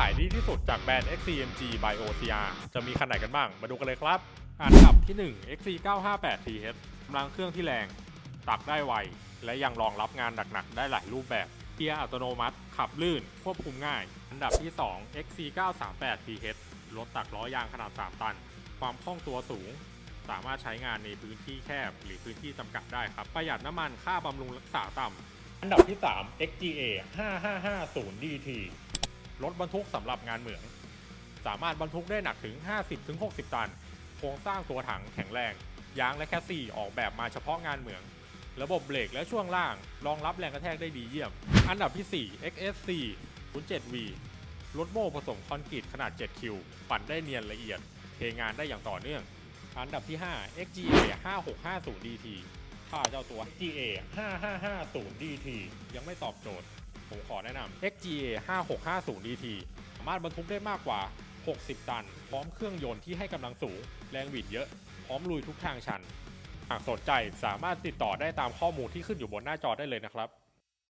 ขายดีที่สุดจากแบรนด์ XCMG by OCR จะมีคันไหนกันบ้าง มาดูกันเลยครับ อันดับที่ 1 XC958TH กำลังเครื่องที่แรง ตักได้ไว และยังรองรับงานหนักๆ ได้หลายรูปแบบเกียร์อัตโนมัติ ขับลื่น ควบคุมง่าย อันดับที่ 2 XC938TH รถตักล้อยางขนาด 3 ตัน ความคล่องตัวสูง สามารถใช้งานในพื้นที่แคบ หรือพื้นที่จำกัดได้ครับ ประหยัดน้ำมันค่าบำรุงรักษาต่ำอันดับที่ 3 XGA 5550 DT รถบรรทุกสำหรับงานเหมือง สามารถบรรทุกได้หนักถึง 50-60 ตัน โครงสร้างตัวถังแข็งแรง ยางและแคสซี่ออกแบบมาเฉพาะงานเหมือง ระบบเบรกและช่วงล่าง รองรับแรงกระแทกได้ดีเยี่ยม อันดับที่ 4 XSC 07V รถโม่ผสมคอนกรีตขนาด 7 คิว ปั่นได้เนียนละเอียด เทงานได้อย่างต่อเนื่อง อันดับที่ 5 XGA 5650 DT ถ้าเจ้าตัว XGA 5550 DT ยังไม่ตอบโจทย์ ผมขอแนะนำ XGA 5650 DT สามารถบรรทุกได้มากกว่า 60 ตัน พร้อมเครื่องยนต์ที่ให้กำลังสูง แรงบิดเยอะ พร้อมลุยทุกทางชัน หากสนใจสามารถติดต่อได้ตามข้อมูลที่ขึ้นอยู่บนหน้าจอได้เลยนะครับ